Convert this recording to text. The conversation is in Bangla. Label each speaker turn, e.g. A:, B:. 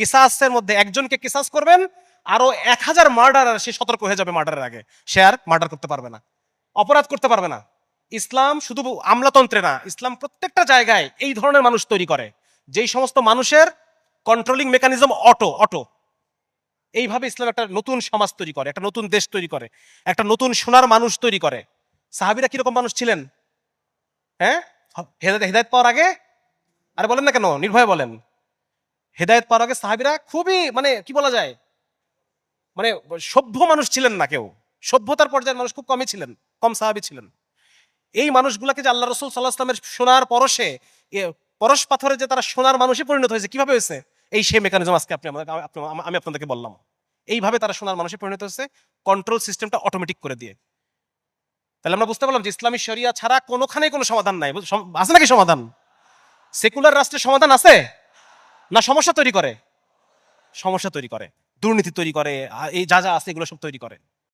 A: কিসাসের মধ্যে একজনকে কিসাস করবেন, আরও এক হাজার মার্ডার সে সতর্ক হয়ে যাবে মার্ডারের আগে। সে আর মার্ডার করতে পারবে না। অপরাধ করতে পারবে না। ইসলাম শুধু আমলাতন্ত্রে না, ইসলাম প্রত্যেকটা জায়গায় এই ধরনের মানুষ তৈরি করে। যেই সমস্ত মানুষের কন্ট্রোলিং মেকানিজম অটো অটো এইভাবে ইসলাম একটা নতুন সমাজ তৈরি করে, একটা নতুন দেশ তৈরি করে, একটা নতুন সোনার মানুষ তৈরি করে। সাহাবিরা কীরকম মানুষ ছিলেন? হ্যাঁ? হেদায়ত পাওয়ার আগে? আরে বলেন না কেন, নির্ভয়ে বলেন। হেদায়ত পাওয়ার আগে সাহাবিরা খুবই মানে কি বলা যায়? মানে সভ্য মানুষ ছিলেন না কেউ। সভ্যতার পর্যায়ের মানুষ খুব কমই ছিলেন, কম সাহাবি ছিলেন। এই মানুষগুলাকে যে আল্লাহ রসুল সাল্লাহ আসলামের সোনার পরশে পরশ পাথরে যে তারা সোনার মানুষে পরিণত হয়েছে, কীভাবে হয়েছে? এই সেই মেকানিজম আজকে আপনি আমি আপনাদেরকে বললাম। এইভাবে তারা সোনার মানুষে পরিণত হয়েছে কন্ট্রোল সিস্টেমটা অটোমেটিক করে দিয়ে। তাহলে আমরা বুঝতে পারলাম যে ইসলামী শরিয়া ছাড়া কোনোখানে কোনো সমাধান নাই। আছে নাকি সমাধান? সেকুলার রাষ্ট্রের সমাধান আছে? না, সমস্যা তৈরি করে। সমস্যা তৈরি করে। দুর্নীতি তৈরি করে। এই যা যা আছে, এগুলো সব তৈরি করে।